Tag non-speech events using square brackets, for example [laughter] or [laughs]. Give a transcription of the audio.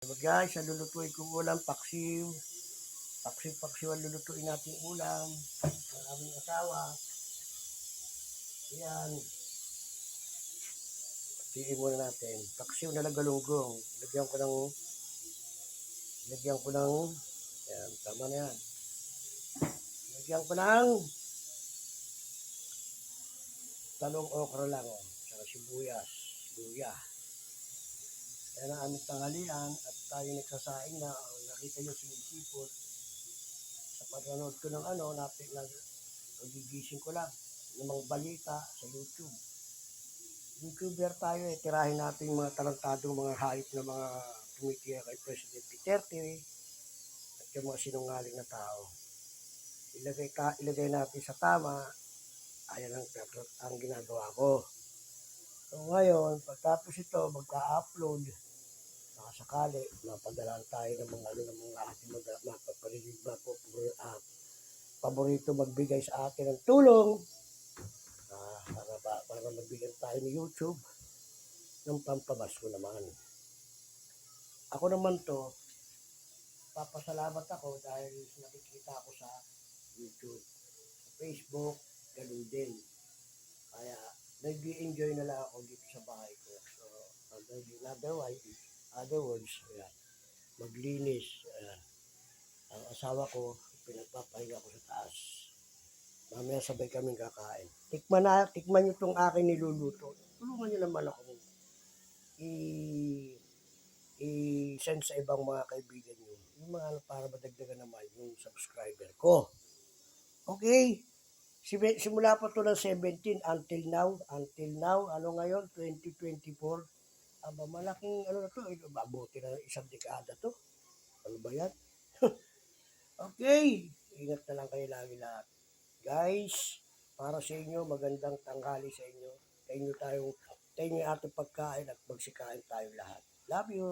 Diba guys, ang lulutuin kong ulam, paksiw. Paksiw, paksiw ang lulutuin natin ulam. Ang aming asawa. Ayan. Patiin muna natin. Paksiw na lagalunggong. Lagyan ko ng lagyan ko ng ayan, tama na yan. Lagyan ko ng talong okra lang. Oh. Saka sibuyas, luya. Yan ang aming tanghalian at tayo nagsasaing na ang nakita nyo sinisipot. Sa paganood ko ng ano, napit na nagigising ko lang ng mga balita sa YouTube. YouTuber tayo eh, tirahin natin yung mga talentadong mga hayop na mga tumitira kay President Duterte at yung mga sinungaling na tao. Ilagay, ka, ilagay natin sa tama, ayan ang, ang ginagawa ko. So ngayon, pagtapos ito, magka-upload, nakasakali, mapadalaan tayo ng mga ano ng mga ating mga mapaparinig na po, uh, paborito magbigay sa atin ng tulong ah, para, pa- para magbigyan tayo ni YouTube ng pampabasko naman. Ako naman to, papasalamat ako dahil nakikita ko sa YouTube, sa Facebook, ganun din. Kaya, nag enjoy na lang ako dito sa bahay ko. So, otherwise, other words, ayan, maglinis. Ayan. Ang asawa ko, pinagpapahinga ko sa taas. Mamaya sabay kaming kakain. Tikman na, tikman nyo itong akin niluluto. Tulungan nyo naman ako i i-send sa ibang mga kaibigan nyo. Yung mga para madagdagan naman yung subscriber ko. Okay. Sim- Simula pa to ng 17 until now. Until now, ano ngayon? 2024. Aba, malaking ano na to. eh, Mabuti na ng isang dekada to. Ano ba yan? [laughs] okay. Ingat na lang kayo lagi lahat. Guys, para sa inyo, magandang tanghali sa inyo. Tayo tayo, tayo yung ating pagkain at magsikain tayo lahat. Love you.